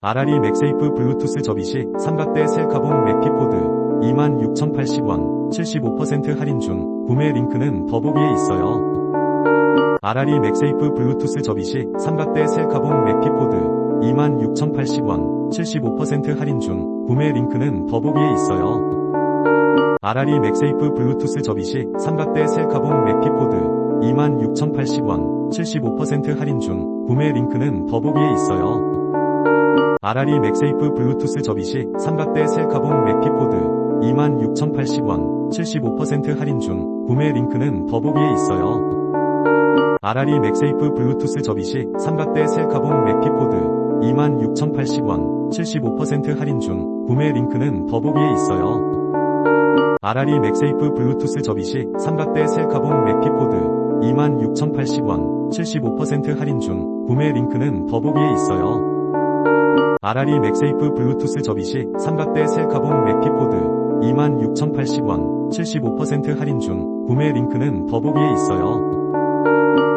아라리 맥세이프 블루투스 접이 시 삼각대 셀카봉 맥피포드 26,080원 75% 할인 중 구매 링크는 더보기에 있어요. 아라리 맥세이프 블루투스 접이 시 삼각대 셀카봉 맥피포드 26,080원 75% 할인 중 구매 링크는 더보기에 있어요. 아라리 맥세이프 블루투스 접이 시 삼각대 셀카봉 맥피포드 26,080원 75% 할인 중 구매 링크는 더보기에 있어요. 아라리 맥세이프 블루투스 접이 시 삼각대 셀카봉 맥피포드 26,080원 75% 할인 중 구매 링크는 더보기에 있어요. 아라리 맥세이프 블루투스 접이 시 삼각대 셀카봉 맥피포드 26,080원 75% 할인 중 구매 링크는 더보기에 있어요. 아라리 맥세이프 블루투스 접이 시 삼각대 셀카봉 맥피포드 26,080원 75% 할인 중 구매 링크는 더보기에 있어요. 아라리 맥세이프 블루투스 접이 시 삼각대 셀카봉 맥피포드 26,080원 75% 할인 중 구매 링크는 더보기에 있어요.